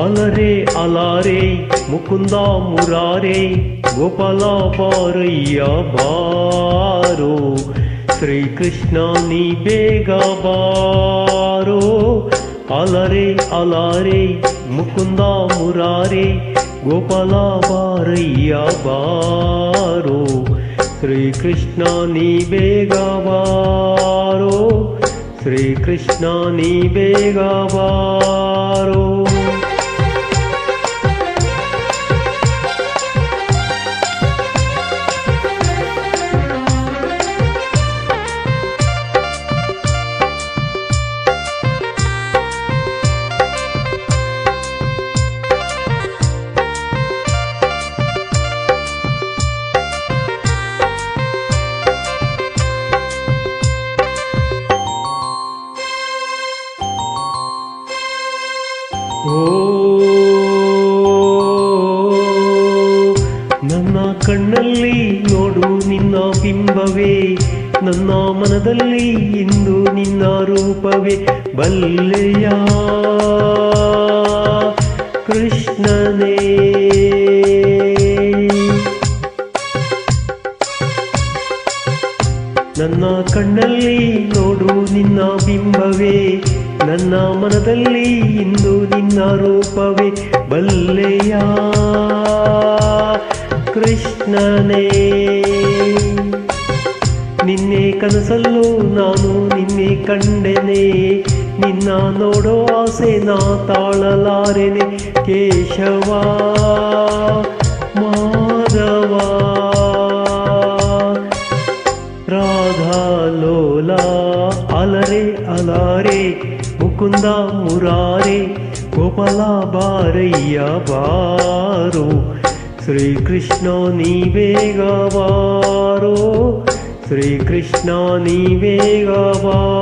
ಅಲರೆ ಅಲಾರೆ ಮುಕುಂದ ಮುರಾರೆ ಗೋಪಾಲ ಬಾರಯ್ಯ ಬಾರೋ ಶ್ರೀಕೃಷ್ಣ ನೀ ಬೇಗ ಬಾರೋ ಅಲರೆ ಅಲಾರೆ ಮುಕುಂದ ಮುರಾರೆ ಗೋಪಾಲ ಬಾರಯ್ಯ ಬಾರೋ ಶ್ರೀಕೃಷ್ಣ ನೀ ಬೇಗ ಬಾರೋ ಶ್ರೀಕೃಷ್ಣ ನೀ ಬೇಗ ಬಾರೋ ನನ್ನ ಕಣ್ಣಲ್ಲಿ ನೋಡು ನಿನ್ನ ಬಿಂಬವೇ. ನನ್ನ ಮನದಲ್ಲಿ ಇಂದು ನಿನ್ನ ರೂಪವೇ. ಬಲ್ಲೆಯ ಕೃಷ್ಣನೇ. ನನ್ನ ಕಣ್ಣಲ್ಲಿ ನೋಡು ನಿನ್ನ ಬಿಂಬವೇ. ನನ್ನ ಮನದಲ್ಲಿ ಇಂದು ನಿನ್ನ ರೂಪವೇ ಬಲ್ಲೆಯ? ಕೃಷ್ಣನೇ, ನಿನ್ನೆ ಕನಸಲ್ಲೂ ನಾನು ನಿನ್ನೆ ಕಂಡೆನೆ, ನಿನ್ನ ನೋಡೋ ಆಸೆ ನಾ ತಾಳಲಾರೆನೆ, ಕೇಶವ, ಮಾಧವ, ರಾಧಾ ಲೋಲ, ಅಲರೆ ಅಲಾರೆ कुन्द मुरारे गोपालाबारैया पारो श्रीकृष्णनी वेगवा श्रीकृष्णनी वेगवा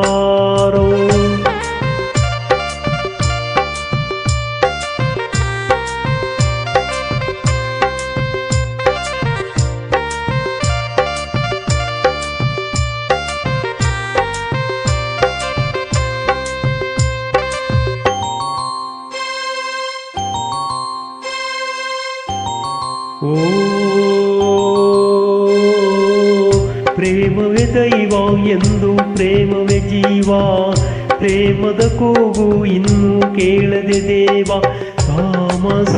ಪ್ರೇಮವೇ ದೈವ ಎಂದು ಪ್ರೇಮವೇ ಜೀವ. ಪ್ರೇಮದ ಕೂಗು ಇನ್ನು ಕೇಳದೆ ದೇವ. ತಾಮಸ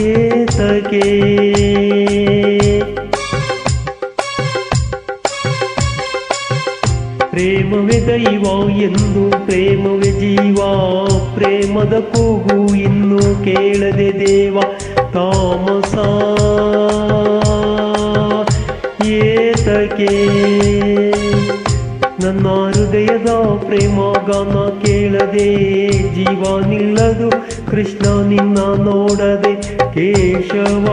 ಏತಕೆ? ಪ್ರೇಮವೇ ದೈವ ಎಂದು ಪ್ರೇಮವೇ ಜೀವ. ಪ್ರೇಮದ ಕೂಗು ಇನ್ನು ಕೇಳದೆ ದೇವ. ತಾಮಸ. ಏತಕೆ ನನ್ನ ಹೃದಯದ ಪ್ರೇಮ ಗಾನ ಕೇಳದೆ ಜೀವ ನಿಲ್ಲದು, ಕೃಷ್ಣ ನಿನ್ನ ನೋಡದೆ ಕೇಶವ.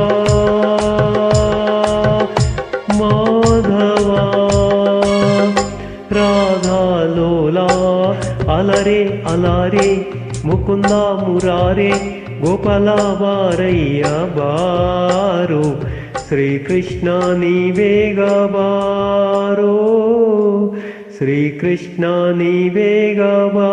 ಮಾಧವ. ರಾಧಾ ಲೋಲ, ಅಲರೆ ಅಲಾರೆ, ಮುಕುಂದ ಮುರಾರೆ गोपालबारय्यबारु श्रीकृष्णानि वेगवारो श्रीकृष्णानि वेगवा